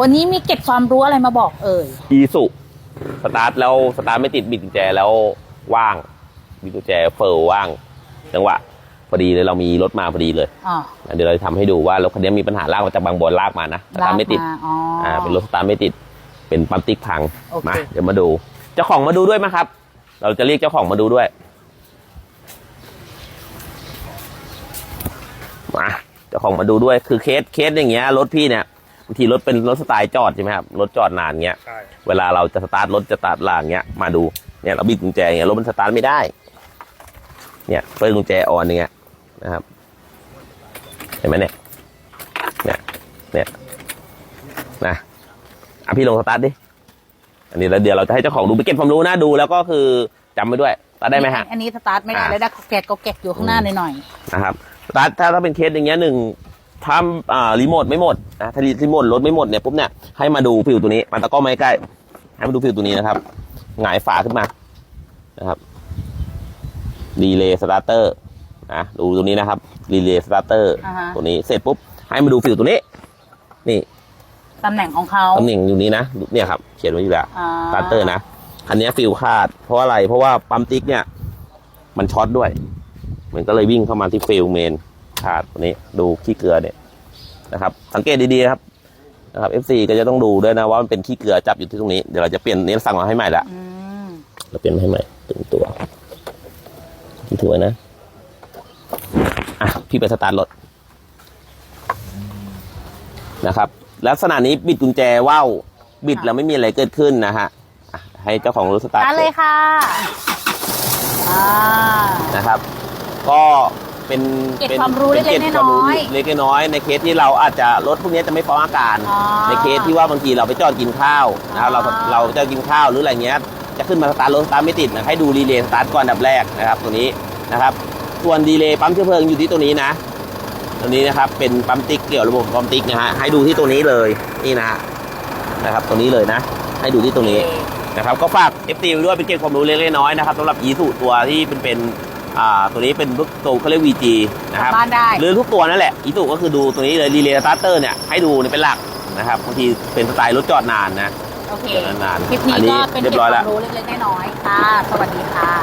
วันนี้มีเก็บความรู้อะไรมาบอกเอ่ย อีสุสตาร์ทแล้วสตาร์ทไม่ติดบิดกุญแจแล้วว่างบิดกุญแจเฟลว่างจังหวะพอดีเลยเรามีรถมาพอดีเลยอ๋อเดี๋ยวเราจะทำให้ดูว่ารถคันนี้มีปัญหาลากมาจากบางบอนลากมานะสตาร์ทไม่ติดลากาอ๋อออ่าเป็นรถสตาร์ทไม่ติด เป็นปั๊มติ๊กพังโอเค มาเดี๋ยวมาดู เจ้าของมาดูด้วยไหมครับ เราจะเรียกเจ้าของมาดูด้วยมาเจ้าของมาดูด้วยคือเคสเคสอย่างเงี้ยรถพี่เนี่ย บางทีรถเป็นรถสไตล์จอดใช่ไหมครับรถจอดนานเงี้ยใช่เวลาเราจะสตาร์ทรถจะสตาร์ทลางเงี้ยมาดูเนี่ยเราบิดกุญแจเงี้ยรถมันสตาร์ทไม่ได้ เนี่ยเปิดกุญแจออนอย่างเงี้ยนะครับเห็นไหมเนี่ยเนี่ยเนี่ยนะอะพี่ลงสตาร์ทดิอันนี้แล้วเดี๋ยวเราจะให้เจ้าของดูไปเก็บความรู้นะดูแล้วก็คือจำไว้ด้วยสตาร์ทได้ไหมฮะอันนี้สตาร์ทไม่ได้อ่าเลยนะแกะก็แกะอยู่ข้างหน้าหน่อยนะครับสตาร์ทถ้าถ้าเป็นเคสอย่างเงี้ยหนึ่ง ถ้าอ่ารีโมทไม่หมดนะถ้ารีโมทรถไม่หมดเนี่ยปุ๊บเนี่ยให้มาดูฟิวตัวนี้มันตะกร้อไม่ใกล้ให้มาดูฟิวตัวนี้นะครับหงายฝาขึ้นมานะครับรีเลย์สตาร์เตอร์นะดูตัวนี้นะครับรีเลย์สตาร์เตอร์อ่าฮะตัวนี้เสร็จปุ๊บให้มาดูฟิวตัวนี้ นี่ๆตำแหน่งของเขาตำแหน่งอยู่นี้นะเนี่ยครับเขียนไว้อยู่แล้วอ่าสตาร์เตอร์นะคันนี้ฟิวขาด เพราะอะไรเพราะว่าปั๊มติ๊กเนี่ย มันช็อตด้วย มันก็เลยวิ่งเข้ามาที่ฟิลเมนขาดตัวนี้ ดูขี้เกลือเนี่ย นะครับสังเกตดีๆนะครับนะครับ FC ก็จะต้องดูด้วยนะว่ามันเป็นขี้เกลือจับอยู่ที่ตรงนี้เดี๋ยวเราจะเปลี่ยนนี้สั่งมาให้ใหม่ละอืมเราเปลี่ยนมาให้ใหม่ตึงตัวที่ถือไว้นะอะพี่ไปสตาร์ทรถนะครับ ลักษณะนี้บิดกุญแจว่าวบิดแล้วไม่มีอะไรเกิดขึ้นนะฮะอะให้เจ้าของรถสตาร์ทตาร์ทเลยค่ะอ่า นะครับ ก็ เป็นเก็บป็นความรู้ป็เล็กๆบความรู้น้อยๆเล็กๆน้อยๆในเคสที่เราอาจจะรถพวกนี้จะไม่ฟ้องอาการอ๋อในเคสที่ว่าบางทีเราไปจอดกินข้าวนะครับเราอ๋อ เราจะกินข้าวหรืออะไรเงี้ยจะขึ้นมาสตาร์ทรถสตาร์ทไม่ติดนะให้ดูรีเลย์สตาร์ทก่อนอันดับแรกนะครับตัวนี้นะครับส่วนดีเลย์ปั๊มเชื้อเพลิงอยู่ที่ตัวนี้นะ ตัวนี้นะครับเป็นปั๊มติ๊กเกี่ยวระบบปั๊มติ๊กนะฮะให้ดูที่ตัวนี้เลยนี่นะฮะนะครับตัวนี้เลยนะ ให้ดูที่ตัวนี้ นะครับก็ฝาก FT ไว้ด้วยเป็นเก็บความรู้เล็กๆน้อยๆนะครับสำหรับ e สุตัวที่เป็นเป็น อ่าตัวนี้เป็นพวกตัวเขาเรียก VG นะครับกลับบ้านได้หรือทุกตัวนั่นแหละ e สุก็คือดูตัวนี้เลยรีเลย์สตาร์เตอร์เนี่ยให้ดูเนี่ยเป็นหลักนะครับบางทีเป็นสไตล์รถจอดนานนะโอเคจอดนานๆคลิปนี้อันนี้ก็เป็นเรียเก็บบร้อยคแล้ววามรู้เล็กๆน้อยๆค่ะ สวัสดีค่ะ